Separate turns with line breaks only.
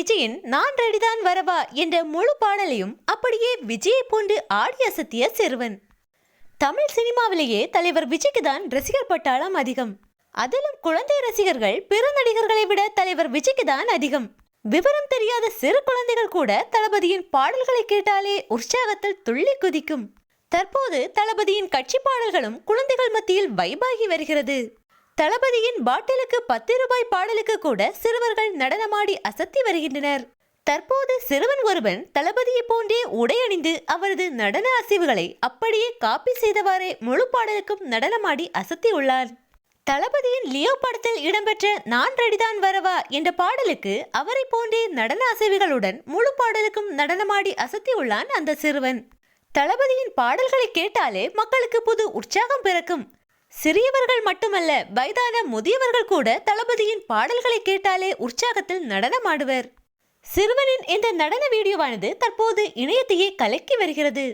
விஜயின் நான் ரெடிதான் வரவா? என்ற முழு பாடலையும் அப்படியே விஜயை போன்று ஆடி அசத்திய சிறுவன். தமிழ் சினிமாவிலேயே தலைவர் விஜய்க்கு தான் ரசிகர் பட்டாளம் அதிகம். அதிலும் குழந்தை ரசிகர்கள் பிற நடிகர்களை விட தலைவர் விஜய்க்கு தான் அதிகம். விவரம் தெரியாத சிறு குழந்தைகள் கூட தளபதியின் பாடல்களை கேட்டாலே உற்சாகத்தில் துள்ளி குதிக்கும். தற்போது தளபதியின் கட்சி பாடல்களும் குழந்தைகள் மத்தியில் வைபாகி வருகிறது. தளபதியின் பாட்டிலுக்கு பத்து ரூபாய் பாடலுக்கு கூட சிறுவர்கள் நடனமாடி அசத்தி வருகின்றனர். தற்போது சிறுவன் ஒருவன் தளபதியை போன்றே உடை அணிந்து அவரது நடன அசைவுகளை அப்படியே காப்பி செய்தவாறே முழு பாடலுக்கும் நடனமாடி அசத்தி உள்ளார் தளபதியின் லியோ படத்தில் இடம்பெற்ற நான் ரெடிதான் வரவா என்ற பாடலுக்கு அவரை போன்றே நடன அசைவுகளுடன் முழு பாடலுக்கும் நடனமாடி அசத்தி உள்ளான் அந்த சிறுவன். தளபதியின் பாடல்களை கேட்டாலே மக்களுக்கு புது உற்சாகம் பிறக்கும். சிறியவர்கள் மட்டுமல்ல வயதான முதியவர்கள் கூட தளபதியின் பாடல்களை கேட்டாலே உற்சாகத்தில் நடனமாடுவர். சிறுவனின் இந்த நடன வீடியோவானது தற்போது இணையத்தையே கலக்கி வருகிறது.